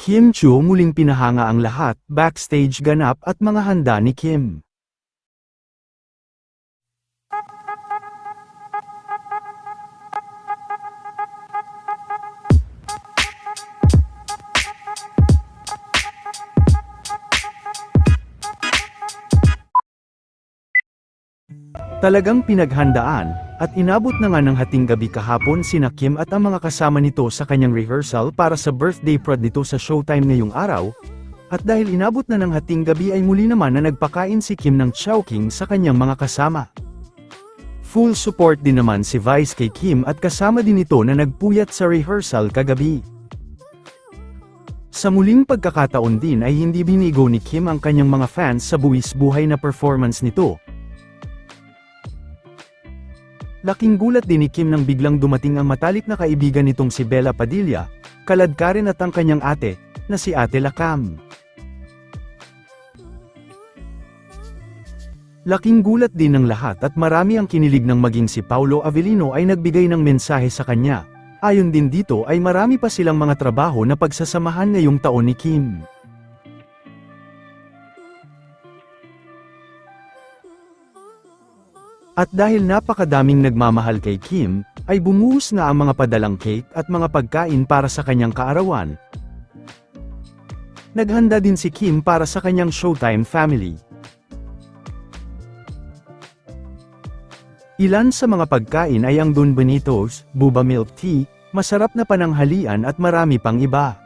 Kim Chu muling pinahanga ang lahat, backstage ganap at mga handa ni Kim. Talagang pinaghandaan, at inabot na nga ng hating gabi kahapon sina Kim at ang mga kasama nito sa kanyang rehearsal para sa birthday prod nito sa Showtime ngayong araw, at dahil inabot na ng hating gabi ay muli naman na nagpakain si Kim ng Chowking sa kanyang mga kasama. Full support din naman si Vice kay Kim at kasama din ito na nagpuyat sa rehearsal kagabi. Sa muling pagkakataon din ay hindi binigo ni Kim ang kanyang mga fans sa buwis buhay na performance nito, Laking gulat din ni Kim nang biglang dumating ang matalik na kaibigan nitong si Bella Padilla, kaladkarin at ang kanyang ate, na si Ate Lakam. Laking gulat din ng lahat at marami ang kinilig ng maging si Paulo Avellino ay nagbigay ng mensahe sa kanya. Ayon din dito ay marami pa silang mga trabaho na pagsasamahan ngayong taon ni Kim. At dahil napakadaming nagmamahal kay Kim, ay bumuhos na ang mga padalang cake at mga pagkain para sa kanyang kaarawan. Naghanda din si Kim para sa kanyang Showtime family. Ilan sa mga pagkain ay ang Don Bonitos, Buba Milk Tea, masarap na pananghalian at marami pang iba.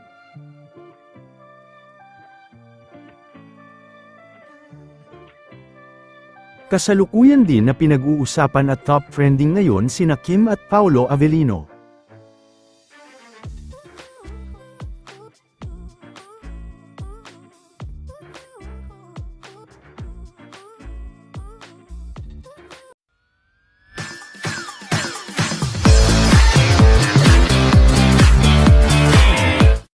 Kasalukuyan din na pinag-uusapan at top trending ngayon sina Kim at Paulo Avellino.